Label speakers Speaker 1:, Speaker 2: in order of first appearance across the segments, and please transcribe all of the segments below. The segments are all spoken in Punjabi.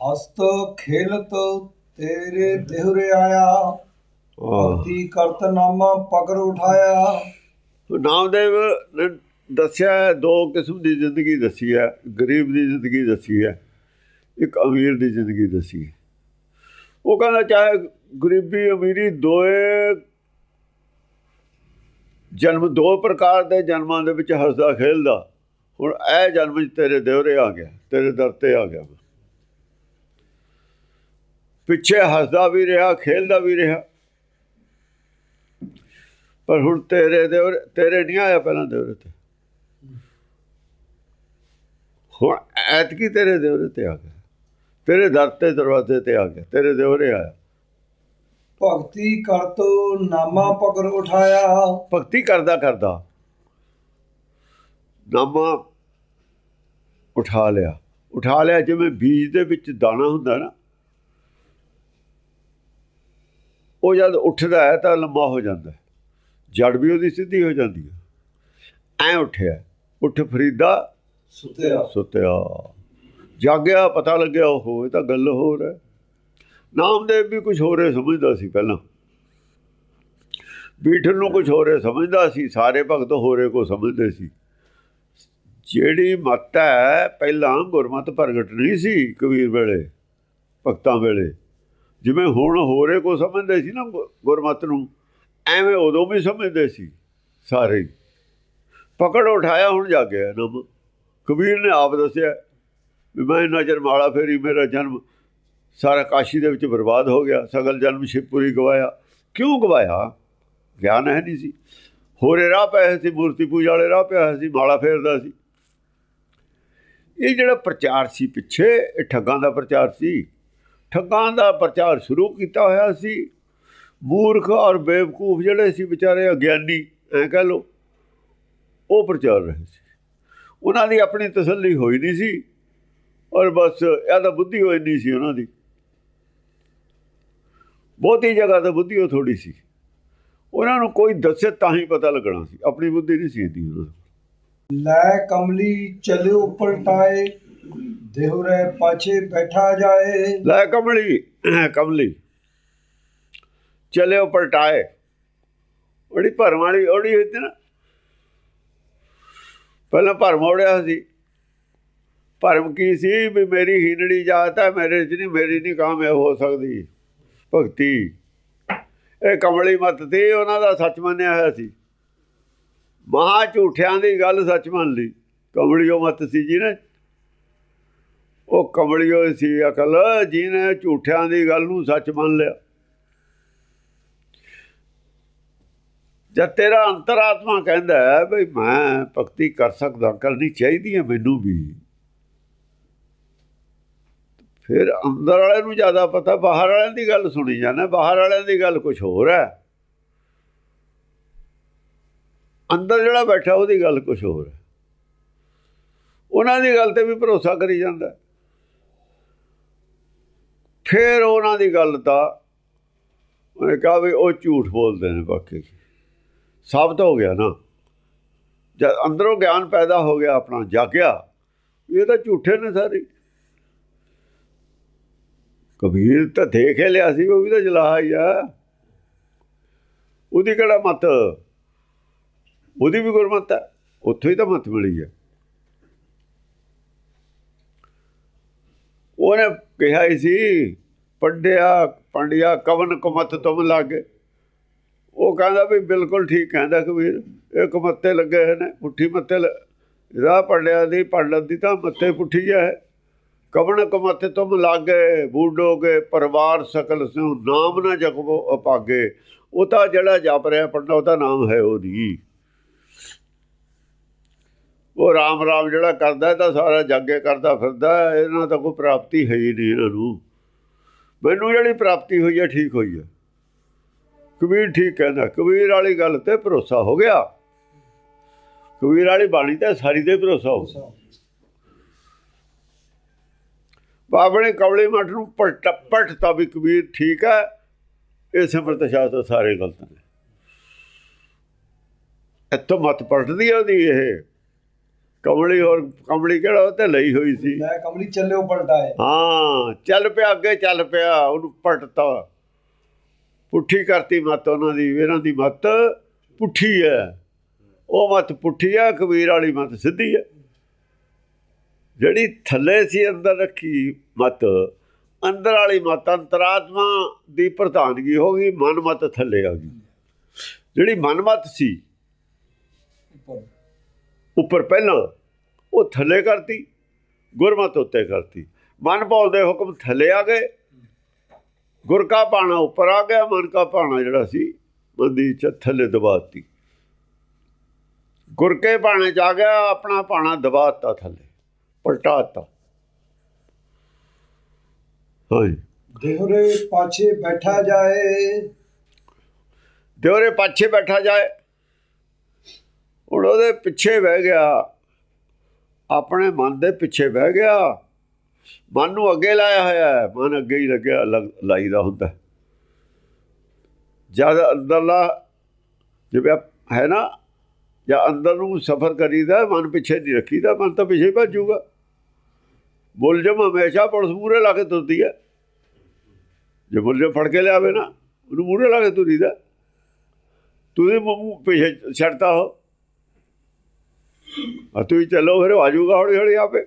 Speaker 1: ਹਸਤ ਖੇਲਤ ਤੇਰੇ ਦੇਹੁਰੇ ਆਇਆ। ਭਗਤੀ ਕਰਤ ਨਾਮਾ ਪਕੜ ਉਠਾਇਆ।
Speaker 2: ਨਾਮਦੇਵ ਨੇ ਦੱਸਿਆ ਦੋ ਕਿਸਮ ਦੀ ਜ਼ਿੰਦਗੀ ਦੱਸੀ ਹੈ ਗਰੀਬ ਦੀ ਜ਼ਿੰਦਗੀ ਦੱਸੀ ਹੈ ਇੱਕ ਅਮੀਰ ਦੀ ਜ਼ਿੰਦਗੀ ਦੱਸੀ ਹੈ। ਉਹ ਕਹਿੰਦਾ ਚਾਹੇ ਗਰੀਬੀ ਅਮੀਰੀ ਦੋਏ ਜਨਮ ਦੋ ਪ੍ਰਕਾਰ ਦੇ ਜਨਮਾਂ ਦੇ ਵਿੱਚ ਹੱਸਦਾ ਖੇਲਦਾ ਹੁਣ ਇਹ ਜਨਮ 'ਚ ਤੇਰੇ ਦੇਵਰੇ ਆ ਗਿਆ ਤੇਰੇ ਦਰ ਤੇ ਆ ਗਿਆ। ਪਿੱਛੇ ਹੱਸਦਾ ਵੀ ਰਿਹਾ ਖੇਲਦਾ ਵੀ ਰਿਹਾ। ਪਰ ਹੁਣ ਤੇਰੇ ਦੇ ਤੇਰੇ ਨਹੀਂ ਆਇਆ ਪਹਿਲਾਂ ਦੇ ਉਰੇ ਤੇ। ਹੁਣ ਐਤਕੀ ਤੇਰੇ ਦੇ ਉਰੇ ਤੇ ਆ ਗਿਆ। ਤੇਰੇ ਦਰ ਤੇ ਦਰਵਾਜ਼ੇ ਤੇ ਆ ਗਿਆ ਤੇਰੇ ਦੇ ਉਰੇ ਆਇਆ।
Speaker 1: ਭਗਤੀ ਕਰਤ ਨਾਮਾ ਪਕੜ ਉਠਾਇਆ।
Speaker 2: ਭਗਤੀ ਕਰਦਾ ਕਰਦਾ ਨਾਮਾ ਉਠਾ ਲਿਆ। ਉਠਾ ਲਿਆ ਜਿਵੇਂ ਬੀਜ ਦੇ ਵਿੱਚ ਦਾਣਾ ਹੁੰਦਾ ਨਾ। ਉਹ ਜਦ ਉੱਠਦਾ ਹੈ ਤਾਂ ਲੰਮਾ ਹੋ ਜਾਂਦਾ ਜੜ ਵੀ ਉਹਦੀ ਸਿੱਧੀ ਹੋ ਜਾਂਦੀ ਹੈ। ਐ ਉੱਠਿਆ ਉੱਠ ਫਰੀਦਾ
Speaker 1: ਸੁਤਿਆ।
Speaker 2: ਸੁੱਤਿਆ। ਜਾਗਿਆ ਪਤਾ ਲੱਗਿਆ ਉਹ ਇਹ ਤਾਂ ਗੱਲ ਹੋਰ ਹੈ। ਨਾਮਦੇਵ ਵੀ ਕੁਝ ਹੋਰ ਹੀ ਸਮਝਦਾ ਸੀ ਪਹਿਲਾਂ। ਬੀਠਣ ਨੂੰ ਕੁਝ ਹੋਰ ਸਮਝਦਾ ਸੀ। ਸਾਰੇ ਭਗਤ ਹੋਰੇ ਕੋ ਸਮਝਦੇ ਸੀ। ਜਿਹੜੀ ਮੱਤ ਹੈ ਪਹਿਲਾਂ ਗੁਰਮਤ ਪ੍ਰਗਟ ਨਹੀਂ ਸੀ ਕਬੀਰ ਵੇਲੇ ਭਗਤਾਂ ਵੇਲੇ। ਜਿਵੇਂ ਹੁਣ ਹੋਰੇ ਕੋ ਸਮਝਦੇ ਸੀ ਨਾ ਗੁ- ਗੁਰਮਤ ਨੂੰ, ਐਵੇਂ ਉਦੋਂ ਵੀ ਸਮਝਦੇ ਸੀ ਸਾਰੇ ਹੀ। ਪਕੜ ਉਠਾਇਆ ਹੁਣ ਜਾਗਿਆ ਨਮ ਕਬੀਰ ਨੇ ਆਪ ਦੱਸਿਆ ਵੀ ਮੈਂ ਨਜ਼ਰ ਮਾਲਾ ਫੇਰੀ, ਮੇਰਾ ਜਨਮ ਸਾਰਾ ਕਾਸ਼ੀ ਦੇ ਵਿੱਚ ਬਰਬਾਦ ਹੋ ਗਿਆ, ਸਗਲ ਜਨਮ ਸ਼ਿਵਪੁਰੀ ਗਵਾਇਆ। ਕਿਉਂ ਗਵਾਇਆ? ਗਿਆਨ ਹੈ ਨਹੀਂ ਸੀ। ਹੋਰੇ ਰਾਹ ਪਏ ਸੀ, ਮੂਰਤੀ ਪੂਜਾ ਵਾਲੇ ਰਾਹ ਪਿਆ ਸੀ, ਮਾਲਾ ਫੇਰਦਾ ਸੀ। ਇਹ ਜਿਹੜਾ ਪ੍ਰਚਾਰ ਸੀ ਪਿੱਛੇ, ਇਹ ਠੱਗਾਂ ਦਾ ਪ੍ਰਚਾਰ ਸੀ। ਠੱਗਾਂ ਦਾ ਪ੍ਰਚਾਰ ਸ਼ੁਰੂ ਕੀਤਾ ਹੋਇਆ ਸੀ। ਮੂਰਖ ਔਰ ਬੇਵਕੂਫ ਜਿਹੜੇ ਸੀ ਵਿਚਾਰੇ ਅਗਿਆਨੀ, ਐ ਕਹ ਲੋ ਉਹ ਪ੍ਰਚਾਰ ਰਹੇ ਸੀ। ਉਹਨਾਂ ਦੀ ਆਪਣੀ ਤਸੱਲੀ ਹੋਈ ਨਹੀਂ ਸੀ ਔਰ ਬਸ ਇਹ ਤਾਂ ਬੁੱਧੀ ਹੋਈ ਨਹੀਂ ਸੀ ਉਹਨਾਂ ਦੀ। ਬਹੁਤੀ ਜਗ੍ਹਾ ਤਾਂ ਬੁੱਧੀ ਉਹ ਥੋੜੀ ਸੀ। ਉਹਨਾਂ ਨੂੰ ਕੋਈ ਦੱਸੇ ਤਾਂ ਹੀ ਪਤਾ ਲੱਗਣਾ ਸੀ। ਆਪਣੀ ਬੁੱਧੀ ਨਹੀਂ ਸੀ ਇੰਦੀ ਉਹਨਾਂ
Speaker 1: ਲੈ ਕਮਲੀ, ਚਲਿਓ ਪਲਟਾਏ ਦੇਹੁਰੇ ਪਾਛੇ ਬੈਠਾ ਜਾਏ।
Speaker 2: ਲੈ ਕਮਲੀ ਕਮਲੀ। ਚਲਿਓ ਪਲਟਾਏ। ਬੜੀ ਭਰਮ ਵਾਲੀ ਓੜੀ ਹੋਈ ਸੀ ਨਾ। ਪਹਿਲਾਂ ਭਰਮ ਓੜਿਆ ਸੀ। ਭਰਮ ਕੀ ਸੀ ਵੀ ਮੇਰੀ ਹੀਨੜੀ ਜਾਤ ਹੈ, ਮੇਰੇ ਚ ਨਹੀਂ, ਮੇਰੀ ਨਹੀਂ ਕਾਮਯਾਬ ਹੋ ਸਕਦੀ। ਭਗਤੀ। ਇਹ ਕਮਲੀ ਮਤ ਤੇ ਉਹਨਾਂ ਦਾ ਸੱਚ ਮੰਨਿਆ ਹੋਇਆ ਸੀ। ਮਹਾ ਝੂਠਿਆਂ ਦੀ ਗੱਲ ਸੱਚ ਮੰਨ ਲਈ। ਕਮਲੀ ਉਹ ਮਤ ਸੀ ਜੀ ਨੇ। ਉਹ ਕਮਲੀਓ ਸੀ ਅਕਲ, ਜਿਹਨੇ ਝੂਠਿਆਂ ਦੀ ਗੱਲ ਨੂੰ ਸੱਚ ਮੰਨ ਲਿਆ। ਜਦ ਤੇਰਾ ਅੰਤਰਾਤਮਾ ਕਹਿੰਦਾ ਹੈ ਵੀ ਮੈਂ ਭਗਤੀ ਕਰ ਸਕਦਾ ਕਰਨੀ ਚਾਹੀਦੀ ਹੈ ਮੈਨੂੰ ਵੀ। ਫਿਰ ਅੰਦਰ ਵਾਲੇ ਨੂੰ ਜ਼ਿਆਦਾ ਪਤਾ, ਬਾਹਰ ਵਾਲਿਆਂ ਦੀ ਗੱਲ ਸੁਣੀ ਜਾਂਦਾ, ਬਾਹਰ ਵਾਲਿਆਂ ਦੀ ਗੱਲ ਕੁਝ ਹੋਰ ਹੈ। ਅੰਦਰ ਜਿਹੜਾ ਬੈਠਾ, ਉਹਦੀ ਗੱਲ ਕੁਝ ਹੋਰ ਹੈ। ਉਹਨਾਂ ਦੀ ਗੱਲ ਤੇ ਵੀ ਭਰੋਸਾ ਕਰੀ ਜਾਂਦਾ। ਫਿਰ ਉਹਨਾਂ ਦੀ ਗੱਲ ਤਾਂ ਉਹਨੇ ਕਿਹਾ ਵੀ ਉਹ ਝੂਠ ਬੋਲਦੇ ਨੇ ਬਾਕੀ। ਸਾਬਤ ਹੋ ਗਿਆ ਨਾ। ਜਦ ਅੰਦਰੋਂ ਗਿਆਨ ਪੈਦਾ ਹੋ ਗਿਆ, ਆਪਣਾ ਜਾਗਿਆ, ਇਹ ਤਾਂ ਝੂਠੇ ਨੇ ਸਾਰੇ। ਕਬੀਰ ਤਾਂ ਦੇਖ ਲਿਆ ਸੀ, ਉਹ ਵੀ ਤਾਂ ਜਲਾਹਾ ਹੀ ਆ। ਉਹਦੀ ਕਿਹੜਾ ਮਤ? ਉਹਦੀ ਵੀ ਗੁਰਮਤ ਹੈ? ਉੱਥੋਂ ਹੀ ਤਾਂ ਮਤ ਮਿਲੀ ਹੈ। ਉਹਨੇ ਕਿਹਾ ਹੀ ਸੀ ਪੰਡਿਆ ਪੰਡਿਆ ਕਵਨ ਕੁਮਤ ਤੁਮ ਲਾਗੇ। ਉਹ ਕਹਿੰਦਾ ਵੀ ਬਿਲਕੁਲ ਠੀਕ ਕਹਿੰਦਾ ਕਬੀਰ ਇਹ ਕੁਮੱਤੇ ਲੱਗੇ ਹੋਏ ਨੇ, ਪੁੱਠੀ ਮੱਤੇ ਰਾਹ ਪੰਡਿਆ ਦੀ ਪੰਡਤ ਦੀ ਤਾਂ ਮੱਤੇ ਪੁੱਠੀ ਹੈ ਕਵਨ ਕੁਮੱਤੇ ਤੁਮ ਲਾਗੇ, ਬੂਡੋਗੇ, ਪਰਿਵਾਰ ਸਕਲ ਸਿਉ ਨਾਮ ਨਾ ਜਪੋ ਅਪਾਗੇ। ਉਹ ਤਾਂ ਜਿਹੜਾ ਜਪ ਰਿਹਾ ਪੰਡਾ ਉਹਦਾ ਨਾਮ ਹੈ ਉਹਦੀ। ਉਹ ਰਾਮ ਰਾਮ ਜਿਹੜਾ ਕਰਦਾ ਤਾਂ ਸਾਰਾ ਜਾਗੇ ਕਰਦਾ ਫਿਰਦਾ, ਇਹਨਾਂ ਤਾਂ ਕੋਈ ਪ੍ਰਾਪਤੀ ਹੈ ਹੀ ਨਹੀਂ ਇਹਨਾਂ ਨੂੰ। ਮੈਨੂੰ ਜਿਹੜੀ ਪ੍ਰਾਪਤੀ ਹੋਈ ਹੈ ਠੀਕ ਹੋਈ ਹੈ ਕਬੀਰ ਠੀਕ ਕਹਿੰਦਾ, ਕਬੀਰ ਵਾਲੀ ਗੱਲ ਤੇ ਭਰੋਸਾ ਹੋ ਗਿਆ। ਕਬੀਰ ਵਾਲੀ ਬਾਣੀ ਤੇ ਸਾਰੀ ਤੇ ਭਰੋਸਾ ਹੋ ਗਿਆ। ਬਾਬਣੇ ਕਵਲੇ ਮਠ ਨੂੰ ਪਟ ਪਟ ਤਾਂ ਵੀ ਕਬੀਰ ਠੀਕ ਹੈ ਇਹ ਸਿਮਰਤ ਸ਼ਾਸਤਰ ਸਾਰੇ ਗਲਤ ਨੇ। ਇੱਥੋਂ ਮਤ ਪਲਟਦੀ ਹੈ ਇਹ। ਕਮਲੀ ਹੋਰ ਕਮਲੀ ਕਿਹੜਾ ਉਹ ਤੇ ਲਈ ਹੋਈ ਸੀ?
Speaker 1: ਲੈ ਕਮਲੀ ਚੱਲਿਓ ਪਲਟਾਏ
Speaker 2: ਹਾਂ। ਚੱਲ ਪਿਆ ਅੱਗੇ ਚੱਲ ਪਿਆ ਉਹਨੂੰ ਪਟਤਾ ਪੁੱਠੀ ਕਰਤੀ ਮਤ ਉਹਨਾਂ ਦੀ ਇਹਨਾਂ ਦੀ ਮਤ ਪੁੱਠੀ ਹੈ। ਉਹ ਮਤ ਪੁੱਠੀ ਹੈ ਕਬੀਰ ਵਾਲੀ ਮਤ ਸਿੱਧੀ ਹੈ। ਜਿਹੜੀ ਥੱਲੇ ਸੀ ਅੰਦਰ ਰੱਖੀ ਮਤ ਅੰਦਰ ਵਾਲੀ ਮਤ ਅੰਤਰਾਤਮਾ ਦੀ ਪ੍ਰਧਾਨਗੀ ਹੋ ਗਈ ਮਨ ਮਤ ਥੱਲੇ ਆ ਗਈ। ਜਿਹੜੀ ਮਨ ਮਤ ਸੀ
Speaker 1: ਉੱਪਰ
Speaker 2: ਪਹਿਲਾਂ ਉਹ ਥੱਲੇ ਕਰਤੀ ਗੁਰਮਤ ਉੱਤੇ ਕਰਤੀ। ਮਨ ਭਾਉ ਦੇ ਹੁਕਮ ਥੱਲੇ ਆ ਗਏ। ਗੁਰ ਕਾ ਪਾਣਾ ਉੱਪਰ ਆ ਗਿਆ ਮਨ ਕਾ ਪਾਣਾ ਜਿਹੜਾ ਸੀ ਬੰਦੀ ਚ ਥੱਲੇ ਦਬਾਤੀ। ਗੁਰ ਕੇ ਪਾਣੇ ਚ ਆ ਗਿਆ ਆਪਣਾ ਪਾਣਾ ਦਬਾਤਾ ਥੱਲੇ ਪਲਟਾਤਾ। ਹਾਂਜੀ।
Speaker 1: ਦੇਹਰੇ ਪਾਛੇ ਬੈਠਾ ਜਾਏ।
Speaker 2: ਦਿਉਰੇ ਪਾਛੇ ਬੈਠਾ ਜਾਏ। ਹੁਣ ਉਹਦੇ ਪਿੱਛੇ ਬਹਿ ਗਿਆ। ਆਪਣੇ ਮਨ ਦੇ ਪਿੱਛੇ ਬਹਿ ਗਿਆ। ਮਨ ਨੂੰ ਅੱਗੇ ਲਾਇਆ ਹੋਇਆ ਹੈ। ਮਨ ਅੱਗੇ ਹੀ ਲੱਗਿਆ, ਲੱਗ- ਲਾਈਦਾ ਹੁੰਦਾ ਜਦ ਅੰਦਰਲਾ ਜਿਵੇਂ ਹੈ ਨਾ, ਜਾਂ ਅੰਦਰ ਨੂੰ ਸਫ਼ਰ ਕਰੀਦਾ, ਮਨ ਪਿੱਛੇ ਨਹੀਂ ਰੱਖੀਦਾ, ਮਨ ਤਾਂ ਪਿੱਛੇ ਹੀ ਭੱਜੂਗਾ ਮੁਲਜ਼ਮ ਹਮੇਸ਼ਾ ਪੁਲਿਸ ਮੂਹਰੇ ਲਾ ਕੇ ਤੁਰਦੀ ਹੈ। ਜੇ ਮੁਲਜ਼ਮ ਫੜ ਕੇ ਲਿਆਵੇ ਨਾ, ਉਹਨੂੰ ਮੂਹਰੇ ਲਾ ਕੇ ਤੁਰੀਦਾ। ਤੁਸੀਂ ਮੂੰਹ ਪਿੱਛੇ ਛੱਡਤਾ ਹੋ ਆ ਤੁਸੀਂ ਚੱਲੋ ਫਿਰ ਉਹ ਆ ਜਾਊਗਾ ਹੌਲੀ ਹੌਲੀ ਆਪੇ।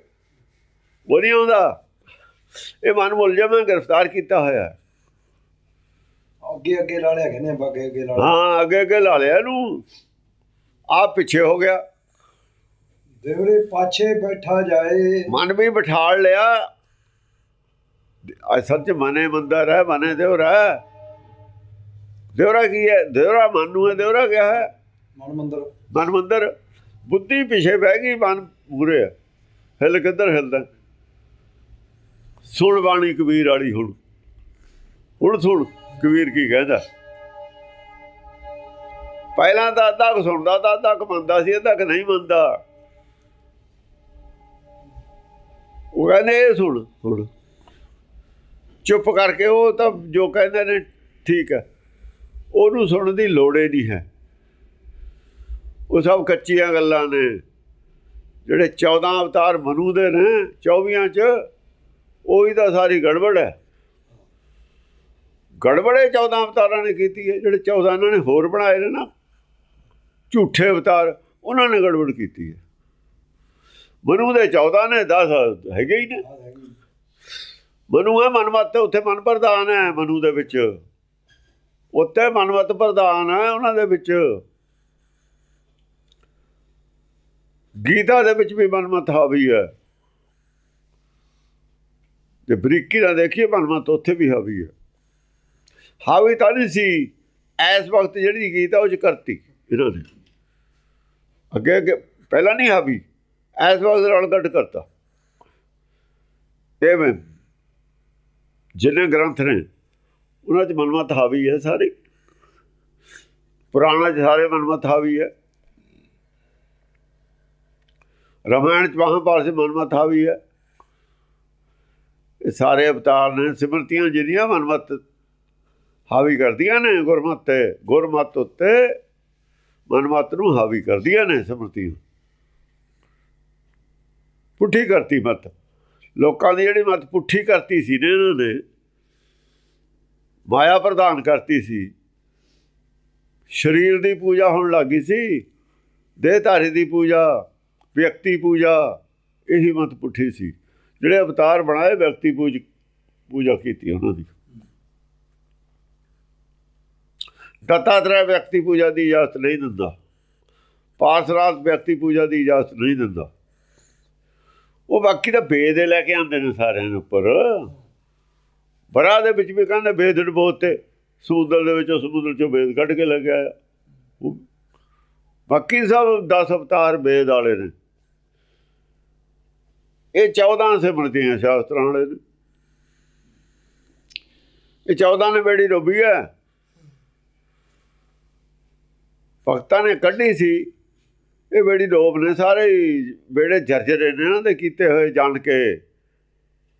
Speaker 2: ਉਹ ਨਹੀਂ ਆਉਂਦਾ। ਇਹ ਮਨ ਮੁਲਜ਼ਮ ਹੈ ਗ੍ਰਿਫਤਾਰ ਕੀਤਾ ਹੋਇਆ ਹੈ।
Speaker 1: ਅੱਗੇ ਅੱਗੇ ਲਾਲਿਆ ਕਹਿੰਦੇ ਆ, ਅੱਗੇ ਅੱਗੇ ਲਾਲਿਆ
Speaker 2: ਹਾਂ ਅੱਗੇ ਅੱਗੇ ਲਾ ਲਿਆ ਇਹਨੂੰ। ਆਪ ਪਿੱਛੇ ਹੋ ਗਿਆ।
Speaker 1: ਦੇਹਰੇ ਪਾਛੇ ਬੈਠਾ ਜਾਏ।
Speaker 2: ਮਨ ਵੀ ਬਿਠਾਲ ਲਿਆ। ਅਸਲ ਚ ਮਨੇ ਮੰਦਰ ਹੈ ਮਨੇ ਦੇਵਰਾ ਦੇਵਰਾ ਕੀ ਹੈ? ਦੇਵਰਾ ਮਨ ਨੂੰ ਹੈ ਦੇਵਰਾ ਕਿਆ ਹੈ?
Speaker 1: ਮਨ ਮੰਦਰ।
Speaker 2: ਮਨ ਮੰਦਰ। ਬੁੱਧੀ ਪਿਛੇ ਬਹਿ ਗਈ, ਮਨ ਪੂਰੇ ਹਿਲ ਕਿੱਧਰ ਹਿਲਦਾ? ਸੁਣ ਬਾਣੀ ਕਬੀਰ ਵਾਲੀ ਹੁਣ। ਹੁਣ ਸੁਣ, ਕਬੀਰ ਕੀ ਕਹਿੰਦਾ? ਪਹਿਲਾਂ ਤਾਂ ਅੱਧਾ ਕੁ ਸੁਣਦਾ, ਤਾਂ ਅੱਧਾ ਕੁ ਮੰਨਦਾ ਸੀ, ਅੱਧਾ ਕੁ ਨਹੀਂ ਮੰਨਦਾ। ਉਹ ਕਹਿੰਦੇ, ਇਹ ਸੁਣ, ਹੁਣ। ਚੁੱਪ ਕਰਕੇ ਉਹ ਤਾਂ ਜੋ ਕਹਿੰਦੇ ਨੇ, ਠੀਕ ਹੈ ਉਹਨੂੰ ਸੁਣਨ ਦੀ ਲੋੜ ਹੀ ਨਹੀਂ ਹੈ। ਉਹ ਸਭ ਕੱਚੀਆਂ ਗੱਲਾਂ ਨੇ। ਜਿਹੜੇ 14 ਅਵਤਾਰ ਮਨੂ ਦੇ ਨੇ 24 ਚ, ਉਹੀ ਤਾਂ ਸਾਰੀ ਗੜਬੜ ਹੈ। ਗੜਬੜੇ 14 ਅਵਤਾਰਾਂ ਨੇ ਕੀਤੀ ਹੈ। ਜਿਹੜੇ 14 ਇਹਨਾਂ ਨੇ ਹੋਰ ਬਣਾਏ ਨੇ ਨਾ, ਝੂਠੇ ਅਵਤਾਰ, ਉਹਨਾਂ ਨੇ ਗੜਬੜ ਕੀਤੀ ਹੈ। ਮਨੂ ਦੇ 14 ਨੇ 10 ਹੈਗੇ ਹੀ ਨੇ। ਮਨੂ ਹੈ ਮਨਮਤ, ਉੱਥੇ ਮਨ ਪ੍ਰਧਾਨ ਹੈ ਮਨੂ ਦੇ ਵਿੱਚ। ਉੱਥੇ ਮਨਮਤ ਪ੍ਰਧਾਨ ਹੈ ਉਹਨਾਂ ਦੇ ਵਿੱਚ। ਗੀਤਾ ਦੇ ਵਿੱਚ ਵੀ ਮਨਮਤ ਹਾਵੀ ਹੈ। ਜੇ ਬਰੀਕੀ ਨਾਲ ਦੇਖੀਏ ਮਨਮਤ ਉੱਥੇ ਵੀ ਹਾਵੀ ਹੈ। ਹਾਵੀ ਤਾਂ ਨਹੀਂ ਸੀ, ਇਸ ਵਕਤ ਜਿਹੜੀ ਗੀਤਾ ਉਹ ਚ ਕਰਤੀ ਇਹਨਾਂ ਨੇ। ਅੱਗੇ ਅੱਗੇ, ਪਹਿਲਾਂ ਨਹੀਂ ਹਾਵੀ, ਇਸ ਵਕਤ ਰਲਗੱਡ ਕਰਤਾ। ਇਹ ਜਿੰਨੇ ਗ੍ਰੰਥ ਨੇ, ਉਹਨਾਂ 'ਚ ਮਨਮਤ ਹਾਵੀ ਹੈ ਸਾਰੇ। ਪੁਰਾਣਾ 'ਚ ਸਾਰੇ ਮਨਮਤ ਹਾਵੀ ਹੈ। ਰਾਮਾਇਣ 'ਚ ਮਹਾਭਾਰਤ 'ਚ ਮਨਮਤ ਹਾਵੀ ਹੈ। ਇਹ ਸਾਰੇ ਅਵਤਾਰ ਨੇ ਸਿਮਰਤੀਆਂ ਜਿਹੜੀਆਂ ਮਨਮਤ ਹਾਵੀ ਕਰਦੀਆਂ ਨੇ, ਗੁਰਮਤ ਤੇ, ਗੁਰਮਤ ਉੱਤੇ ਮਨਮਤ ਨੂੰ ਹਾਵੀ ਕਰਦੀਆਂ ਨੇ ਸਿਮਰਤੀਆਂ। ਪੁੱਠੀ ਕਰਤੀ ਮਤ ਲੋਕਾਂ ਦੀ ਜਿਹੜੀ ਮਤ ਪੁੱਠੀ ਕਰਤੀ ਸੀ ਨੇ ਇਹਨਾਂ ਨੇ, ਮਾਇਆ ਪ੍ਰਦਾਨ ਕਰਤੀ ਸੀ। ਸਰੀਰ ਦੀ ਪੂਜਾ ਹੋਣ ਲੱਗੀ ਸੀ, ਦੇਹਧਾਰੀ ਦੀ ਪੂਜਾ ਵਿਅਕਤੀ ਪੂਜਾ, ਇਹੀ ਮਤ ਪੁੱਠੀ ਸੀ। ਜਿਹੜੇ ਅਵਤਾਰ ਬਣਾਏ, ਵਿਅਕਤੀ ਪੂਜ, ਪੂਜਾ ਕੀਤੀ ਉਹਨਾਂ ਦੀ। ਦਤਾਤਰੇయ ਵਿਅਕਤੀ ਪੂਜਾ ਦੀ ਇਜਾਜ਼ਤ ਨਹੀਂ ਦਿੰਦਾ। ਪਾਰਸਰਾਤ ਵਿਅਕਤੀ ਪੂਜਾ ਦੀ ਇਜਾਜ਼ਤ ਨਹੀਂ ਦਿੰਦਾ। ਉਹ ਬਾਕੀ ਤਾਂ ਵੇਦ ਹੀ ਲੈ ਕੇ ਆਉਂਦੇ ਨੇ ਸਾਰਿਆਂ ਦੇ ਉੱਪਰ। ਬਰਾ ਦੇ ਵਿੱਚ ਵੀ ਕਹਿੰਦੇ ਬੇਦੜ ਡਬੋਤ ਸਮੁੰਦਰ ਦੇ ਵਿੱਚੋਂ ਸਮੁੰਦਰ ਚੋਂ ਬੇਦ ਕੱਢ ਕੇ ਲੈ ਕੇ ਆਇਆ। ਬਾਕੀ ਸਭ 10 ਅਵਤਾਰ ਬੇਦ ਵਾਲੇ ਨੇ। ਇਹ 14 ਸਿਮਰਤੀਆਂ ਸ਼ਾਸਤਰਾਂ ਵਾਲੇ ਨੇ। ਇਹ 14 ਨੇ ਬੇੜੀ ਡੋਬੀ ਹੈ। ਭਗਤਾਂ ਨੇ ਕੱਢੀ ਸੀ। ਇਹ ਬੇੜੀ ਡੋਬ ਨੇ ਸਾਰੇ ਬੇੜੇ ਜਰਜਰੇ ਨੇ ਇਹਨਾਂ ਦੇ ਕੀਤੇ ਹੋਏ ਜਾਣ ਕੇ।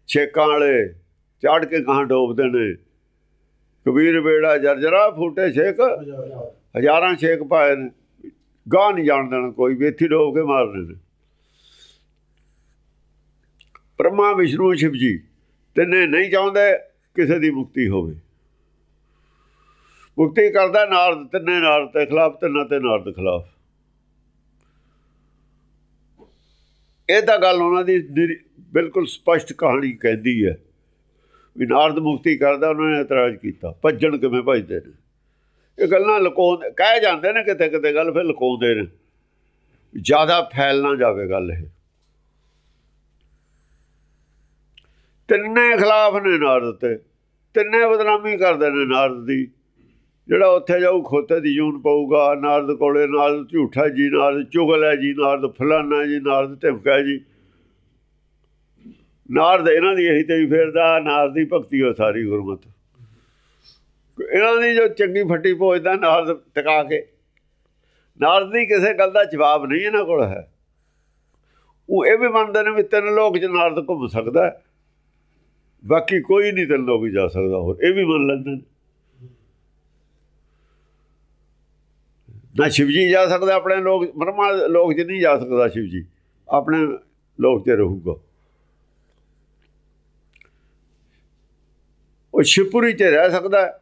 Speaker 2: ਛੇਕਾਂ ਵਾਲੇ ਚਾੜ ਕੇ ਗਾਂ ਡੋਬਦੇ ਨੇ। ਕਬੀਰ ਬੇੜਾ ਜਰਜਰਾ ਫੂਟੇ ਛੇਕ। ਹਜ਼ਾਰਾਂ ਛੇਕ ਪਾਏ ਨੇ। ਗਾਂ ਨਹੀਂ ਜਾਣ ਦੇਣਾ ਕੋਈ ਵੀ, ਇੱਥੇ ਡੋਬ ਕੇ ਮਾਰਨੇ ਨੇ। ਬ੍ਰਹਮਾ, ਵਿਸ਼ਨੂੰ, ਸ਼ਿਵ ਜੀ, ਤਿੰਨੇ ਨਹੀਂ ਚਾਹੁੰਦੇ ਕਿਸੇ ਦੀ ਮੁਕਤੀ ਹੋਵੇ। ਮੁਕਤੀ ਕਰਦਾ ਨਾਰਦ, ਤਿੰਨੇ ਨਾਰਦ ਦੇ ਖਿਲਾਫ, ਤਿੰਨਾਂ ਤੇ ਨਾਰਦ ਖਿਲਾਫ। ਇਹ ਤਾਂ ਗੱਲ ਉਹਨਾਂ ਦੀ ਨਿਰੀ- ਬਿਲਕੁਲ ਸਪਸ਼ਟ ਕਹਾਣੀ ਕਹਿੰਦੀ ਹੈ ਵੀ ਨਾਰਦ ਮੁਕਤੀ ਕਰਦਾ, ਉਹਨਾਂ ਨੇ ਇਤਰਾਜ਼ ਕੀਤਾ। ਭੱਜਣ ਕਿਵੇਂ ਭੱਜਦੇ ਨੇ? ਇਹ ਗੱਲਾਂ ਲੁਕਾਉਂਦੇ, ਕਹਿ ਜਾਂਦੇ ਨੇ ਕਿਤੇ ਕਿਤੇ ਗੱਲ, ਫਿਰ ਲੁਕਾਉਂਦੇ ਨੇ। ਜ਼ਿਆਦਾ ਫੈਲ ਨਾ ਜਾਵੇ ਗੱਲ ਇਹ। ਤਿੰਨੇ ਖਿਲਾਫ ਨੇ ਨਾਰਦ ਤੇ। ਤਿੰਨੇ ਬਦਨਾਮੀ ਕਰਦੇ ਨੇ ਨਾਰਦ ਦੀ। ਜਿਹੜਾ ਉੱਥੇ ਜਾਊ ਖੋਤੇ ਦੀ ਜੂਨ ਪਊਗਾ, ਨਾਰਦ ਕੋਲੇ ਨਾਰਦ ਝੂਠਾ ਜੀ, ਨਾਰਦ ਚੁਗਲ ਹੈ ਜੀ, ਨਾਰਦ ਫਲਾਨਾ ਜੀ, ਨਾਰਦ ਧਮਕਾ ਜੀ। ਨਾਰਦ ਇਹਨਾਂ ਦੀ ਇਹੀ ਤੇ ਵੀ ਫੇਰਦਾ, ਨਾਰਦ ਦੀ ਭਗਤੀ ਹੋ ਸਾਰੀ ਗੁਰਮਤ। ਇਹਨਾਂ ਦੀ ਜੋ ਚੰਗੀ ਫੱਟੀ ਪੋਜਦਾ ਨਾਰਦ ਟਿਕਾ ਕੇ। ਨਾਰਦ ਦੀ ਕਿਸੇ ਗੱਲ ਦਾ ਜਵਾਬ ਨਹੀਂ ਇਹਨਾਂ ਕੋਲ ਹੈ। ਉਹ ਇਹ ਵੀ ਮੰਨਦੇ ਨੇ ਵੀ ਤਿੰਨ ਲੋਕ ਚ ਨਾਰਦ ਘੁੰਮ ਸਕਦਾ ਹੈ। ਬਾਕੀ ਕੋਈ ਨਹੀਂ ਤਿੰਨ ਲੋਕ ਜਾ ਸਕਦਾ ਹੋਰ, ਇਹ ਵੀ ਮੰਨ ਲੈਂਦੇ ਨੇ। ਨਾ ਸ਼ਿਵਜੀ ਜਾ ਸਕਦਾ, ਆਪਣੇ ਲੋਕ, ਬ੍ਰਹਮਾ ਲੋਕ ਚ ਨਹੀਂ ਜਾ ਸਕਦਾ ਸ਼ਿਵਜੀ ਆਪਣੇ ਲੋਕ ਚ ਰਹੂਗਾ। ਉਹ ਸ਼ਿਵਪੁਰੀ ਚ ਰਹਿ ਸਕਦਾ ਹੈ।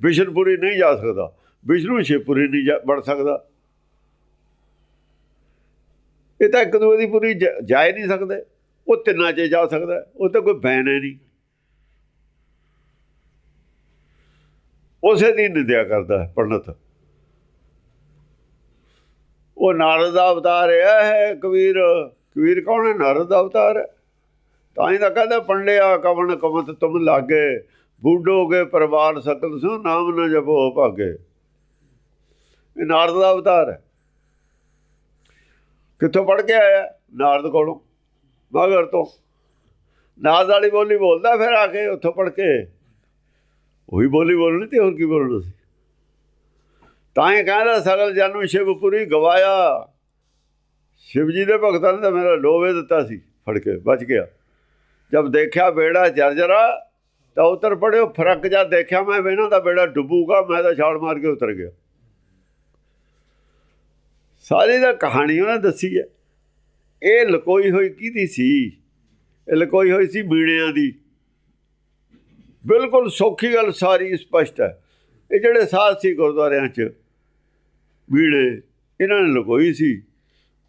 Speaker 2: ਵਿਸ਼ਨਪੁਰੀ ਨਹੀਂ ਜਾ ਸਕਦਾ। ਵਿਸ਼ਨੂੰ ਸ਼ਿਵਪੁਰੀ ਨਹੀਂ ਜਾ- ਵੜ ਸਕਦਾ। ਇਹ ਤਾਂ ਇੱਕ ਦੂਜੇ ਦੀ ਪੁਰੀ ਜ- ਜਾ ਹੀ ਨਹੀਂ ਸਕਦੇ। ਉਹ ਤਿੰਨਾਂ 'ਚ ਜਾ ਸਕਦਾ ਉਹ ਤਾਂ ਕੋਈ ਬੈਨ ਹੈ ਨਹੀਂ। ਉਸੇ ਦੀ ਨਿੰਦਿਆ ਕਰਦਾ ਹੈ ਪੰਡਤ। ਉਹ ਨਾਰਦ ਦਾ ਅਵਤਾਰ ਹੈ ਹੈ ਕਬੀਰ। ਕਬੀਰ ਕੌਣ ਹੈ? ਨਾਰਦ ਦਾ ਅਵਤਾਰ ਹੈ। ਤਾਂ ਹੀ ਤਾਂ ਕਹਿੰਦਾ, ਪੰਡਿਆ, ਕਵਣ ਕਮਤ ਤੁਮ ਲਾਗੇ। ਬੁੱਢੋਗੇ ਪਰਿਵਾਰ ਸਕਲ ਸੋ ਨਾਮ ਨਾ ਜਪੋ ਭਾਗੇ। ਇਹ ਨਾਰਦ ਦਾ ਅਵਤਾਰ ਹੈ। ਕਿੱਥੋਂ ਪੜ ਕੇ ਆਇਆ? ਨਾਰਦ ਕੋਲੋਂ। ਮਗਰ ਤੋਂ ਨਾਰਦ ਵਾਲੀ ਬੋਲੀ ਬੋਲਦਾ ਫਿਰ ਆ ਕੇ ਉੱਥੋਂ ਪੜ ਕੇ। ਉਹੀ ਬੋਲੀ ਬੋਲਣੀ ਤੇ ਹੋਰ ਕੀ ਬੋਲਣਾ ਸੀ? ਤਾਂ ਹੀ ਕਹਿੰਦਾ ਸਗਲ ਜਨਮ ਸ਼ਿਵਪੁਰੀ ਗਵਾਇਆ। ਸ਼ਿਵ ਜੀ ਦੇ ਭਗਤਾਂ ਨੇ ਤਾਂ ਮੇਰਾ ਲੋਵੇ ਦਿੱਤਾ ਸੀ ਫੜ ਕੇ, ਬਚ ਗਿਆ। ਜਦ ਦੇਖਿਆ ਬੇੜਾ ਜਰਜਰਾ ਤਾਂ ਉਤਰ ਪੜਿਓ, ਫ਼ਰਕ ਜਾ ਦੇਖਿਆ ਮੈਂ ਵੀ ਇਹਨਾਂ ਦਾ ਬੇੜਾ ਡੁੱਬੂਗਾ, ਮੈਂ ਤਾਂ ਛਾਲ ਮਾਰ ਕੇ ਉਤਰ ਗਿਆ। ਸਾਰੀ ਦਾ ਕਹਾਣੀ ਉਹਨੇ ਦੱਸੀ ਹੈ। ਇਹ ਲਕੋਈ ਹੋਈ ਕਿਹਦੀ ਸੀ? ਇਹ ਲਕੋਈ ਹੋਈ ਸੀ ਬੀੜਿਆਂ ਦੀ। ਬਿਲਕੁਲ ਸੌਖੀ ਗੱਲ ਸਾਰੀ ਸਪਸ਼ਟ ਹੈ। ਇਹ ਜਿਹੜੇ ਸਾਧ ਸੀ ਗੁਰਦੁਆਰਿਆਂ 'ਚ, ਬੀੜੇ, ਇਹਨਾਂ ਨੇ ਲਕੋਈ ਸੀ।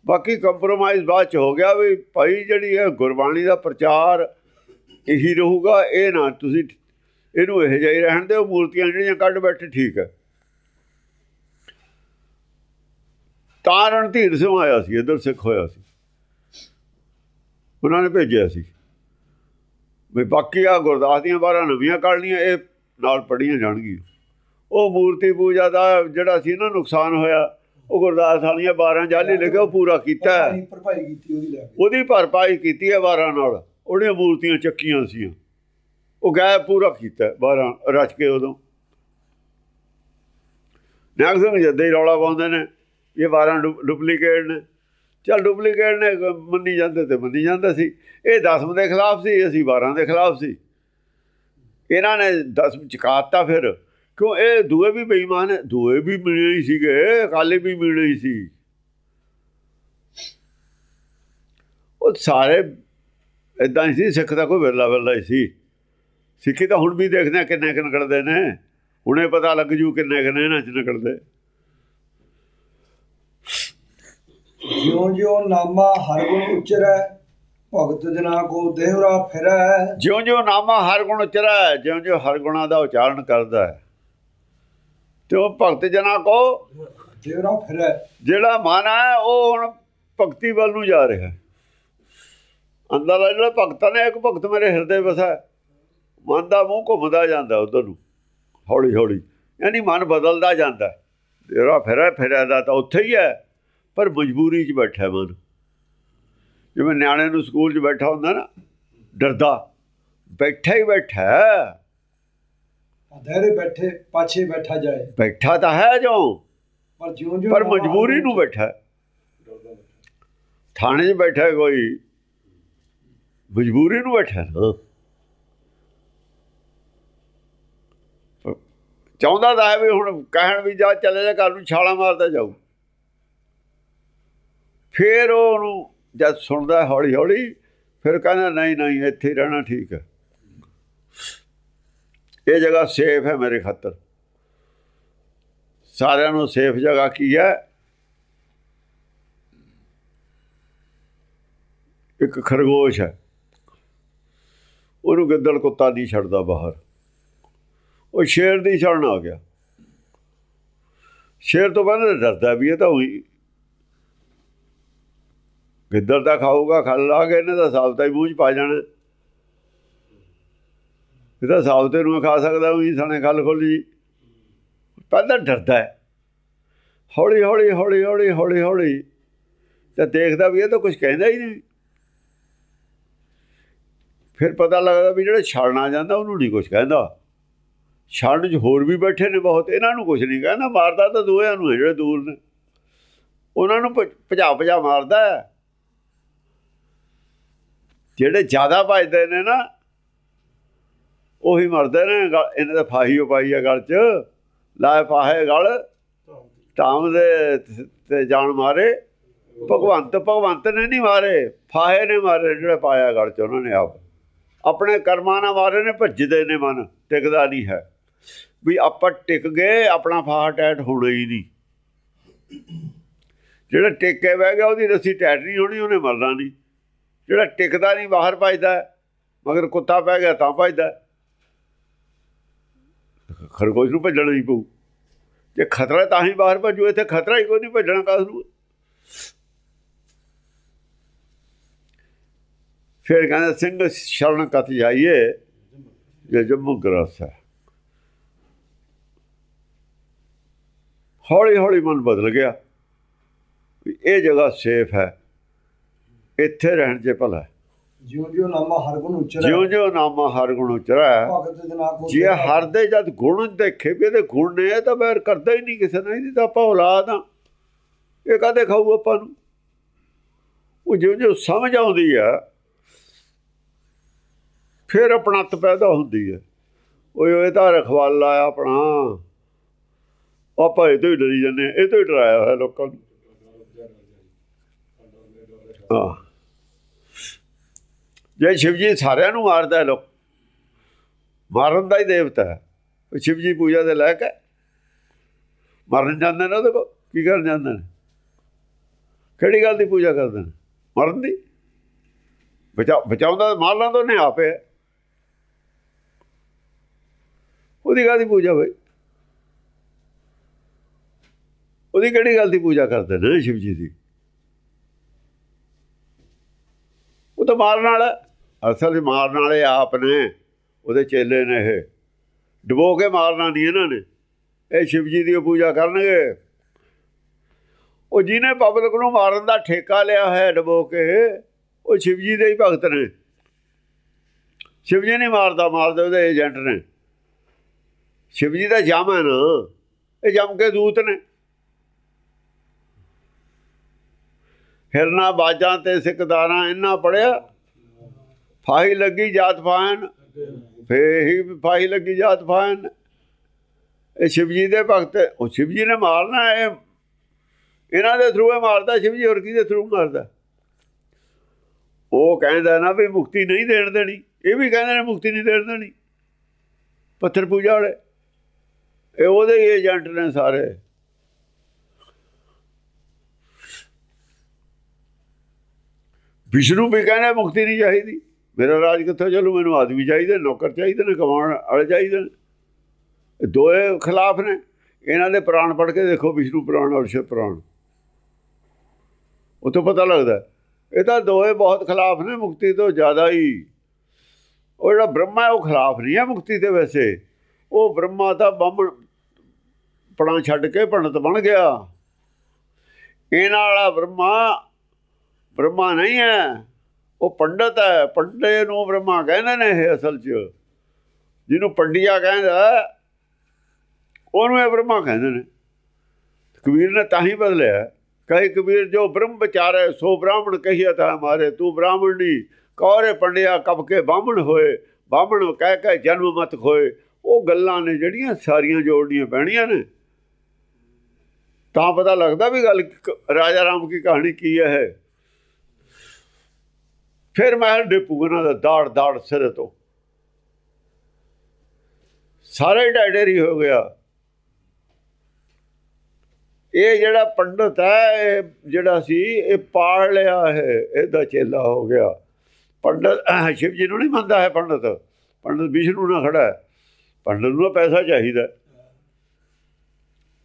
Speaker 2: ਬਾਕੀ ਕੰਪਰੋਮਾਈਜ਼ ਬਾਅਦ ਚ ਹੋ ਗਿਆ ਵੀ ਭਾਈ ਜਿਹੜੀ ਹੈ ਗੁਰਬਾਣੀ ਦਾ ਪ੍ਰਚਾਰ ਇਹੀ ਰਹੂਗਾ, ਇਹ ਨਾ ਤੁਸੀਂ ਇਹਨੂੰ ਇਹ ਜਾਈ ਰਹਿਣ ਦਿਓ, ਮੂਰਤੀਆਂ ਜਿਹੜੀਆਂ ਕੱਢ ਬੈਠੇ, ਠੀਕ ਹੈ। ਤਾਂ ਰਣਧੀਰ ਸਿੰਘ ਆਇਆ ਸੀ, ਇਧਰ ਸਿੱਖ ਹੋਇਆ ਸੀ। ਉਹਨਾਂ ਨੇ ਭੇਜਿਆ ਸੀ। ਵੀ ਬਾਕੀ ਆ ਗੁਰਦਾਸ ਦੀਆਂ ਬਾਰਾਂ ਨਵੀਆਂ ਕੱਢਣੀਆਂ ਇਹ ਨਾਲ ਪੜੀਆਂ ਜਾਣਗੀਆਂ। ਉਹ ਮੂਰਤੀ ਪੂਜਾ ਦਾ ਜਿਹੜਾ ਸੀ ਨਾ ਨੁਕਸਾਨ ਹੋਇਆ ਉਹ ਗੁਰਦਾਸ ਵਾਲੀਆਂ 12 ਜਾਲੀ ਲਿਖੇ ਉਹ ਪੂਰਾ ਕੀਤਾ।
Speaker 1: ਭਰਪਾਈ ਉਹਦੀ ਲੈ ਕੇ।
Speaker 2: ਉਹਦੀ ਭਰਪਾਈ ਕੀਤੀ ਹੈ 12 ਨਾਲ। ਉਹਦੀਆਂ ਮੂਰਤੀਆਂ ਚੱਕੀਆਂ ਸੀ ਉਹ ਗਾਇਬ ਪੂਰਾ ਕੀਤਾ 12 ਰਚ ਕੇ ਉਦੋਂ। ਨਾਗ ਸਿੰਘ ਜੱਦੇ ਰੌਲਾ ਪਾਉਂਦੇ ਨੇ ਇਹ 12 ਡੁਪਲੀਕੇਟ ਨੇ। ਚਲ ਡੁਪਲੀਕੇਟ ਨੇ, ਮੰਨੀ ਜਾਂਦੇ ਤੇ ਮੰਨੀ ਜਾਂਦਾ ਸੀ। ਇਹ 10 ਦੇ ਖਿਲਾਫ ਸੀ, ਅਸੀਂ 12 ਦੇ ਖਿਲਾਫ ਸੀ। ਇਹਨਾਂ ਨੇ 10 ਚਕਾਤਾ ਫਿਰ। ਕਿਉਂ? ਇਹ ਦੂਏ ਵੀ ਬੇਈਮਾਨ ਹੈ ਦੂਏ ਵੀ ਮਿਲੇ ਹੀ ਸੀਗੇ ਅਕਾਲੀ ਵੀ ਮਿਲੇ ਹੀ ਸੀ। ਉਹ ਸਾਰੇ ਇਦਾਂ ਹੀ ਸੀ, ਸਿੱਖ ਦਾ ਕੋਈ ਵਿਰਲਾ ਵਿਰਲਾ ਹੀ ਸੀ। ਸਿੱਖੀ ਤਾਂ ਹੁਣ ਵੀ ਦੇਖਦੇ ਆ ਕਿੰਨੇ ਕਿੰਨੇ ਨਿਕਲਦੇ ਨੇ। ਹੁਣੇ ਪਤਾ ਲੱਗ ਜੂ ਕਿੰਨੇ ਕਿੰਨੇ ਇਹਨਾਂ ਚ ਨਿਕਲਦੇ।
Speaker 1: ਜਿਉਂ ਜਿਉਂ ਨਾਮਾ ਹਰ ਗੁਣ ਉਚਰੈ ਭਗਤ ਜਨਾ ਕੋ ਦੇਹਰਾ ਫਿਰੈ।
Speaker 2: ਜਿਉਂ ਜਿਉਂ ਨਾਮਾ ਹਰ ਗੁਣ ਉਚਰੈ ਜਿਉਂ ਜਿਉਂ ਹਰ ਗੁਣਾ ਦਾ ਉਚਾਰਨ ਕਰਦਾ ਹੈ। ਤੇ ਉਹ ਭਗਤ ਜਨਾ ਕੋ
Speaker 1: ਦੇਹਰਾ ਫਿਰੈ।
Speaker 2: ਜਿਹੜਾ ਮਨ ਹੈ ਉਹ ਹੁਣ ਭਗਤੀ ਵੱਲ ਨੂੰ ਜਾ ਰਿਹਾ ਅੰਦਰ ਜਿਹੜਾ ਭਗਤਾਂ ਨੇ ਇੱਕ ਭਗਤ ਮੇਰੇ ਹਿਰਦੇ ਵਸਾ। ਮਨ ਦਾ ਮੂੰਹ ਘੁੰਮਦਾ ਜਾਂਦਾ ਉਧਰ ਨੂੰ ਹੌਲੀ ਹੌਲੀ ਯਾਨੀ ਮਨ ਬਦਲਦਾ ਜਾਂਦਾ। ਜਿਹੜਾ ਫਿਰਿਆ ਫਿਰਿਆ ਦਾ ਤਾਂ ਉੱਥੇ ਹੀ ਹੈ। ਪਰ ਮਜਬੂਰੀ 'ਚ ਬੈਠਾ ਮਨ ਜਿਵੇਂ ਨਿਆਣੇ ਨੂੰ ਸਕੂਲ 'ਚ ਬੈਠਾ ਹੁੰਦਾ ਨਾ ਡਰਦਾ। ਬੈਠਾ ਹੀ ਬੈਠਾ।
Speaker 1: ਅਧੇਰੇ ਬੈਠੇ ਪਾਛੇ ਬੈਠਾ ਜਾਏ।
Speaker 2: ਬੈਠਾ ਤਾਂ ਹੈ ਜੋ
Speaker 1: ਪਰ ਜਿਉਂ ਜਿਉਂ
Speaker 2: ਪਰ ਮਜਬੂਰੀ ਨੂੰ ਬੈਠਾ। ਥਾਣੇ 'ਚ ਬੈਠਾ ਕੋਈ। ਮਜਬੂਰੀ ਨੂੰ ਬੈਠਾ ਨਾ ਚਾਹੁੰਦਾ ਤਾਂ ਹੈ ਵੀ ਹੁਣ ਕਹਿਣ ਵੀ ਜਾ ਚਲੇ ਜਾ ਘਰ ਨੂੰ ਛਾਲਾ ਮਾਰਦਾ ਜਾਊ। ਫਿਰ ਉਹ ਉਹਨੂੰ ਜਦ ਸੁਣਦਾ ਹੌਲੀ ਹੌਲੀ ਫਿਰ ਕਹਿੰਦਾ, ਨਹੀਂ ਨਹੀਂ, ਇੱਥੇ ਰਹਿਣਾ ਠੀਕ ਹੈ। ਇਹ ਜਗ੍ਹਾ ਸੇਫ ਹੈ ਮੇਰੇ ਖਾਤਰ। ਸਾਰਿਆਂ ਨੂੰ ਸੇਫ ਜਗ੍ਹਾ ਕੀ ਹੈ? ਇੱਕ ਖਰਗੋਸ਼ ਹੈ। ਉਹਨੂੰ ਗਿੱਦੜ ਕੁੱਤਾ ਨਹੀਂ ਛੱਡਦਾ ਬਾਹਰ। ਉਹ ਸ਼ੇਰ ਦੀ ਛੜਨ ਆ ਗਿਆ। ਸ਼ੇਰ ਤੋਂ ਪਹਿਲਾਂ ਡਰਦਾ ਵੀ ਇਹ ਤਾਂ ਉਹੀ ਗਿੱਦੜ ਦਾ ਖਾਊਗਾ, ਖਲ ਲਾ ਕੇ ਇਹਨੇ ਤਾਂ ਸਾਬਤਾ ਹੀ ਮੂੰਹ 'ਚ ਪਾ ਜਾਣਾ। ਇਹ ਤਾਂ ਸਾਬਤੇ ਨੂੰ ਖਾ ਸਕਦਾ, ਉਹੀ ਸਣੇ ਖਲ ਖੋਲੀ। ਪਹਿਲਾਂ ਡਰਦਾ ਹੈ। ਹੌਲੀ ਹੌਲੀ ਹੌਲੀ ਹੌਲੀ ਹੌਲੀ ਹੌਲੀ। ਤੇ ਦੇਖਦਾ ਵੀ ਇਹ ਤਾਂ ਕੁਝ ਕਹਿੰਦਾ ਹੀ ਨਹੀਂ। ਫਿਰ ਪਤਾ ਲੱਗਦਾ ਵੀ ਜਿਹੜਾ ਛੜਨਾ ਜਾਂਦਾ, ਉਹਨੂੰ ਨਹੀਂ ਕੁਝ ਕਹਿੰਦਾ। ਛੜਨ 'ਚ ਹੋਰ ਵੀ ਬੈਠੇ ਨੇ ਬਹੁਤ, ਇਹਨਾਂ ਨੂੰ ਕੁਝ ਨਹੀਂ ਕਹਿੰਦਾ। ਮਾਰਦਾ ਤਾਂ ਦੋਹਾਂ ਨੂੰ ਹੈ, ਜਿਹੜੇ ਦੂਰ ਨੇ। ਉਹਨਾਂ ਨੂੰ ਭ- ਭਜਾ ਭਜਾ ਮਾਰਦਾ ਹੈ। ਜਿਹੜੇ ਜ਼ਿਆਦਾ ਭਜਦੇ ਨੇ ਨਾ, ਉਹੀ ਮਰਦੇ ਨੇ ਗਲ- ਇਹਨਾਂ ਦੇ ਫਾਹੀ ਓ ਪਾਈ ਆ ਗਲ 'ਚ, ਲਾਏ ਫਾਹੇ ਗਲ, ਧਾਮ ਦੇ ਤੇ ਜਾਨ ਮਾਰੇ, ਭਗਵੰਤ ਭਗਵੰਤ ਨੇ ਨਹੀਂ ਮਾਰੇ, ਫਾਹੇ ਨੇ ਮਾਰੇ ਜਿਹੜੇ ਪਾਇਆ ਗਲ 'ਚ ਉਹਨਾਂ ਨੇ ਆਪ। ਆਪਣੇ ਕਰਮਾਂ ਨਾਲ ਮਾਰੇ ਨੇ, ਭੱਜਦੇ ਨੇ ਮਨ, ਟਿਕਦਾ ਨਹੀਂ ਹੈ। ਵੀ ਆਪਾਂ ਟਿਕ ਗਏ, ਆਪਣਾ ਫਾਹਾ ਟੈਟ ਹੋਣਾ ਹੀ ਨਹੀਂ। ਜਿਹੜਾ ਟਿਕ ਕੇ ਬਹਿ ਗਿਆ, ਉਹਦੀ ਰੱਸੀ ਟੈਟ ਨਹੀਂ ਹੋਣੀ, ਉਹਨੇ ਮਰਨਾ ਨਹੀਂ। ਜਿਹੜਾ ਟਿਕਦਾ ਨਹੀਂ, ਬਾਹਰ ਭੱਜਦਾ ਮਗਰ ਕੁੱਤਾ ਪੈ ਗਿਆ ਤਾਂ ਭੱਜਦਾ ਖਰਗੋਸ਼ ਨੂੰ ਭੱਜਣਾ ਹੀ ਪਊ। ਜੇ ਖਤਰਾ ਤਾਂ ਹੀ ਬਾਹਰ ਭੱਜੂ, ਇੱਥੇ ਖਤਰਾ ਹੀ ਕੋਈ ਨਹੀਂ ਭੱਜਣਾ ਕਾਸ ਨੂੰ ਫਿਰ ਕਹਿੰਦਾ, ਸਿੰਘ ਸ਼ਰਨ ਕਤ ਜਾਈਏ, ਜੇ ਜੰਮੂ ਗਰਸ ਹੈ। ਹੌਲੀ ਹੌਲੀ ਮਨ ਬਦਲ ਗਿਆ ਇਹ ਜਗ੍ਹਾ ਸੇਫ ਹੈ। ਇੱਥੇ ਰਹਿਣ 'ਚ ਭਲਾ।
Speaker 1: ਜਿਉਂ ਜਿਉਂ ਨਾਮਾ ਹਰਗੁਣ ਉਚਰੈ
Speaker 2: ਜਿਉਂ ਜਿਉਂ ਨਾਮਾ ਹਰ ਗੁਣ ਉਚਰੈ
Speaker 1: ਭਗਤ ਜਨਾ ਕੋ
Speaker 2: ਜੇ ਹਰ ਦੇ ਜਦ ਗੁਣ ਦੇਖੇ ਵੀ ਇਹਦੇ ਗੁਣ ਨੇ ਤਾਂ ਬੈਰ ਕਰਦਾ ਹੀ ਨਹੀਂ ਕਿਸੇ ਨਾਲ ਇਹਦੀ ਤਾਂ ਆਪਾਂ ਔਲਾਦ ਆ ਇਹ ਕਦੇ ਖਾਊ ਆਪਾਂ ਨੂੰ? ਉਹ ਜਿਉਂ ਜਿਉਂ ਸਮਝ ਆਉਂਦੀ ਆ ਫਿਰ ਆਪਣਤ ਪੈਦਾ ਹੁੰਦੀ ਹੈ ਓਏ ਇਹ ਤਾਂ ਰਖਵਾਲਾ ਆ ਆਪਣਾ। ਆਪਾਂ ਇਹ ਤੋਂ ਹੀ ਡਰੀ ਜਾਂਦੇ ਇਹ ਤੋਂ ਹੀ ਡਰਾਇਆ ਹੋਇਆ ਲੋਕਾਂ ਨੂੰ। ਹਾਂ। ਜੇ ਸ਼ਿਵ ਜੀ ਸਾਰਿਆਂ ਨੂੰ ਮਾਰਦਾ ਲੋਕ, ਮਾਰਨ ਦਾ ਹੀ ਦੇਵਤਾ ਹੈ। ਸ਼ਿਵਜੀ ਪੂਜਾ ਦੇ ਲਾਇਕ ਹੈ। ਮਰਨ ਜਾਂਦੇ ਨੇ ਉਹਦੇ ਕੋਲ, ਕੀ ਕਰਨ ਜਾਂਦੇ ਨੇ? ਕਿਹੜੀ ਗੱਲ ਦੀ ਪੂਜਾ ਕਰਦੇ ਨੇ? ਮਰਨ ਦੀ? ਬਚਾ, ਬਚਾਉਂਦਾ ਮਾਰਨਾ ਤਾਂ ਉਹਨੇ ਆਪੇ ਉਹਦੀ ਗੱਲ ਦੀ ਪੂਜਾ ਬਈ? ਉਹਦੀ ਕਿਹੜੀ ਗੱਲ ਦੀ ਪੂਜਾ ਕਰਦੇ ਨੇ ਸ਼ਿਵਜੀ ਦੀ ਉਹ ਤਾਂ ਮਾਰਨ ਵਾਲਾ ਅਸਲ 'ਚ ਮਾਰਨ ਵਾਲੇ ਆਪ ਨੇ, ਉਹਦੇ ਚੇਲੇ ਨੇ ਇਹ। ਡਬੋ ਕੇ ਮਾਰਨਾ ਨਹੀਂ ਇਹਨਾਂ ਨੇ। ਇਹ ਸ਼ਿਵ ਜੀ ਦੀ ਪੂਜਾ ਕਰਨਗੇ। ਉਹ ਜਿਹਨੇ ਪਬਲਿਕ ਨੂੰ ਮਾਰਨ ਦਾ ਠੇਕਾ ਲਿਆ ਹੈ ਡਬੋ ਕੇ, ਉਹ ਸ਼ਿਵ ਜੀ ਦੇ ਹੀ ਭਗਤ ਨੇ। ਸ਼ਿਵ ਜੀ ਨਹੀਂ ਮਾਰਦਾ, ਮਾਰਦੇ ਉਹਦੇ ਏਜੰਟ ਨੇ। ਸ਼ਿਵ ਜੀ ਦਾ ਜਮ ਹੈ ਨਾ। ਇਹ ਜਮ ਕੇ ਦੂਤ ਨੇ। ਹਿਰਨਾ ਬਾਜਾਂ ਤੇ ਸਿਕਦਾਰਾਂ ਇੰਨਾ ਪੜਿਆ, ਫਾਹੀ ਲੱਗੀ ਜਾਤ ਫਾਨ ਫੇ ਹੀ ਫਾਹੀ ਲੱਗੀ ਜਾਤ ਫਾਨ ਇਹ ਸ਼ਿਵਜੀ ਦੇ ਭਗਤ, ਉਹ ਸ਼ਿਵਜੀ ਨੇ ਮਾਰਨਾ ਇਹ, ਇਹਨਾਂ ਦੇ ਥਰੂ ਇਹ ਮਾਰਦਾ ਸ਼ਿਵਜੀ, ਹੋਰ ਕਿਹਦੇ ਥਰੂ ਮਾਰਦਾ? ਉਹ ਕਹਿੰਦਾ ਨਾ ਵੀ ਮੁਕਤੀ ਨਹੀਂ ਦੇਣ ਦੇਣੀ, ਇਹ ਵੀ ਕਹਿੰਦੇ ਨੇ ਮੁਕਤੀ ਨਹੀਂ ਦੇਣ ਦੇਣੀ। ਪੱਥਰ ਪੂਜਾ ਵਾਲੇ, ਇਹ ਉਹਦੇ ਏਜੰਟ ਨੇ ਸਾਰੇ। ਵਿਸ਼ਨੂੰ ਵੀ ਕਹਿੰਦਾ ਮੁਕਤੀ ਨਹੀਂ ਚਾਹੀਦੀ। ਮੇਰਾ ਰਾਜ ਕਿੱਥੋਂ ਚੱਲੂ? ਮੈਨੂੰ ਆਦਮੀ ਚਾਹੀਦੇ ਨੌਕਰ ਚਾਹੀਦੇ ਨੇ, ਕਮਾਉਣ ਵਾਲੇ ਚਾਹੀਦੇ ਨੇ। ਇਹ ਦੋਏ ਖਿਲਾਫ ਨੇ। ਇਹਨਾਂ ਦੇ ਪ੍ਰਾਣ ਪੜ ਕੇ ਦੇਖੋ, ਵਿਸ਼ਨੂੰ ਪ੍ਰਾਣ ਔਰ ਸ਼ਿਵ ਪ੍ਰਾਣ। ਉਹ ਪਤਾ ਲੱਗਦਾ ਇਹ ਤਾਂ ਦੋਏ ਬਹੁਤ ਖਿਲਾਫ ਨੇ, ਮੁਕਤੀ ਤੋਂ ਜ਼ਿਆਦਾ ਹੀ। ਉਹ ਜਿਹੜਾ ਬ੍ਰਹਮਾ ਹੈ, ਉਹ ਖਿਲਾਫ ਨਹੀਂ ਹੈ ਮੁਕਤੀ 'ਤੇ ਵੈਸੇ। ਉਹ ਬ੍ਰਹਮਾ ਤਾਂ ਬੰਮ ਪੜਾਂ ਛੱਡ ਕੇ ਪੰਡਤ ਬਣ ਗਿਆ। ਇਹਨਾਂ ਵਾਲਾ ਬ੍ਰਹਮਾ ਬ੍ਰਹਮਾ ਨਹੀਂ ਹੈ। ਉਹ ਪੰਡਤ ਹੈ। ਪੰਡੇ ਨੂੰ ਬ੍ਰਹਮਾ ਕਹਿੰਦੇ ਨੇ ਇਹ ਅਸਲ 'ਚ। ਜਿਹਨੂੰ ਪੰਡਿਆ ਕਹਿੰਦਾ, ਉਹਨੂੰ ਇਹ ਬ੍ਰਹਮਾ ਕਹਿੰਦੇ ਨੇ। ਕਬੀਰ ਨੇ ਤਾਂ ਹੀ ਬਦਲਿਆ। ਕਹੇ ਕਬੀਰ, ਜੋ ਬ੍ਰਹਮ ਵਿਚਾਰੇ, ਸੋ ਬ੍ਰਾਹਮਣ ਕਹੀਆ ਤਾਂ ਮਾਰੇ। ਤੂੰ ਬ੍ਰਾਹਮਣ ਨਹੀਂ ਕੌਰੇ ਪੰਡਿਆ ਕਬ ਕੇ ਬਾਹਮਣ ਹੋਏ। ਬਾਹਮਣ ਕਹਿ ਕੇ ਜਨਮ ਮਤ ਖੋਏ। ਉਹ ਗੱਲਾਂ ਨੇ ਜਿਹੜੀਆਂ ਸਾਰੀਆਂ ਜੋੜਨੀਆਂ ਪੈਣੀਆਂ ਨੇ। ਤਾਂ ਪਤਾ ਲੱਗਦਾ ਵੀ ਗੱਲ ਰਾਜਾ ਰਾਮ ਕੀ ਕਹਾਣੀ ਕੀ ਹੈ ਫਿਰ ਮੈਂ ਡਿਪੂ ਇਹਨਾਂ ਦਾ ਦਾੜ ਦਾੜ ਸਿਰੇ ਤੋਂ। ਸਾਰੇ ਡਾਇਡਰੀ ਹੋ ਗਿਆ। ਇਹ ਜਿਹੜਾ ਪੰਡਤ ਹੈ ਇਹ ਜਿਹੜਾ ਸੀ ਇਹ ਪਾੜ ਲਿਆ ਹੈ ਇਹਦਾ ਚੇਲਾ ਹੋ ਗਿਆ। ਪੰਡਤ ਅਹ, ਸ਼ਿਵ ਜੀ ਨੂੰ ਨਹੀਂ ਮੰਨਦਾ ਹੈ ਪੰਡਤ। ਪੰਡਤ ਵਿਸ਼ਨੂੰ ਨਾਲ ਖੜਾ ਹੈ। ਪੰਡਤ ਨੂੰ ਪੈਸਾ ਚਾਹੀਦਾ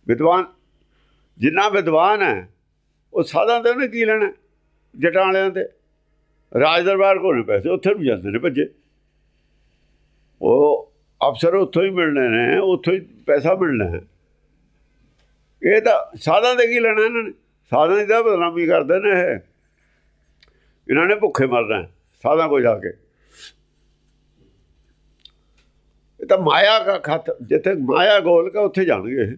Speaker 2: ਵਿਦਵਾਨ ਜਿੰਨਾ ਵਿਦਵਾਨ ਹੈ ਉਹ ਸਾਧਾਂ ਤੇ ਉਹਨੇ ਕੀ ਲੈਣਾ ਜਟਾਂ ਵਾਲਿਆਂ ਤੇ। ਰਾਜ ਦਰਬਾਰ ਕੋਲ ਪੈਸੇ, ਉੱਥੇ ਵੀ ਜਾਂਦੇ ਨੇ ਭੱਜੇ। ਉਹ ਅਫਸਰ ਉੱਥੋਂ ਹੀ ਮਿਲਣੇ ਨੇ, ਉੱਥੋਂ ਹੀ ਪੈਸਾ ਮਿਲਣਾ ਹੈ। ਇਹ ਤਾਂ ਸਾਧਾਂ ਦੇ ਕੀ ਲੈਣਾ ਇਹਨਾਂ ਨੇ? ਸਾਧਾਂ ਦੀ ਤਾਂ ਬਦਨਾਮੀ ਕਰਦੇ ਨੇ ਇਹ। ਇਹਨਾਂ ਨੇ ਭੁੱਖੇ ਮਰਨਾ ਸਾਧਾਂ ਕੋ ਜਾ ਕੇ। ਇਹ ਤਾਂ ਮਾਇਆ ਦਾ ਖਤ, ਜਿੱਥੇ ਮਾਇਆ ਗੋਲ ਕਾ ਉੱਥੇ ਜਾਣਗੇ ਇਹ।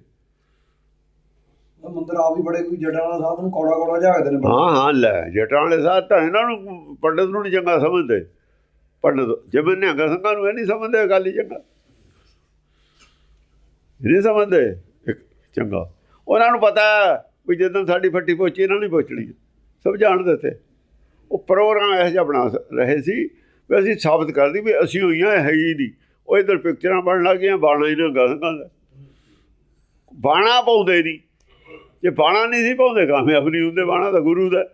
Speaker 1: ਮੰਦਰ ਆ ਵੀ ਬੜੇ ਕੋਈ ਜੱਟਾਂ ਵਾਲਾ ਸਾਧ ਨੂੰ ਕੌੜਾ ਕੌੜਾ ਝਾਕਦੇ ਨੇ
Speaker 2: ਹਾਂ ਹਾਂ, ਲੈ, ਜਟਾਂ ਵਾਲੇ ਸਾਹਿਬ ਤਾਂ ਇਹਨਾਂ ਨੂੰ ਪੰਡਤ ਨੂੰ ਨਹੀਂ ਚੰਗਾ ਸਮਝਦੇ। ਪੰਡਤ ਜਿਵੇਂ ਨਿਹੰਗ ਸਿੰਘਾਂ ਨੂੰ ਇਹ ਨਹੀਂ ਸਮਝਦੇ ਗੱਲ ਹੀ ਚੰਗਾ ਨਹੀਂ ਸਮਝਦੇ, ਇੱਕ ਚੰਗਾ। ਉਹਨਾਂ ਨੂੰ ਪਤਾ ਵੀ ਜਦੋਂ ਸਾਡੀ ਫੱਟੀ ਪਹੁੰਚੀ ਇਹਨਾਂ ਨੇ ਪਹੁੰਚਣੀ ਸਭ ਜਾਣਦੇ ਤੇ ਉਹ ਪ੍ਰੋਗਰਾਮ ਇਹੋ ਜਿਹਾ ਬਣਾ ਰਹੇ ਸੀ ਵੀ ਅਸੀਂ ਸਾਬਤ ਕਰਦੀ ਵੀ ਅਸੀਂ ਹੋਈਆਂ ਹੈ ਹੀ ਨਹੀਂ। ਉਹ ਇਧਰ ਪਿਕਚਰਾਂ ਬਣਨ ਲੱਗ ਗਈਆਂ, ਬਾਣਾ ਹੀ ਨਾ ਗਾਹਾਂ ਦਾ। ਬਾਣਾ ਪਾਉਂਦੇ ਨਹੀਂ ਜੇ ਬਾਣਾ ਨਹੀਂ ਸੀ ਪਾਉਂਦੇ ਕਾਮਯਾਬ ਨਹੀਂ ਹੁੰਦੇ ਬਾਣਾ ਤਾਂ ਗੁਰੂ ਦਾ।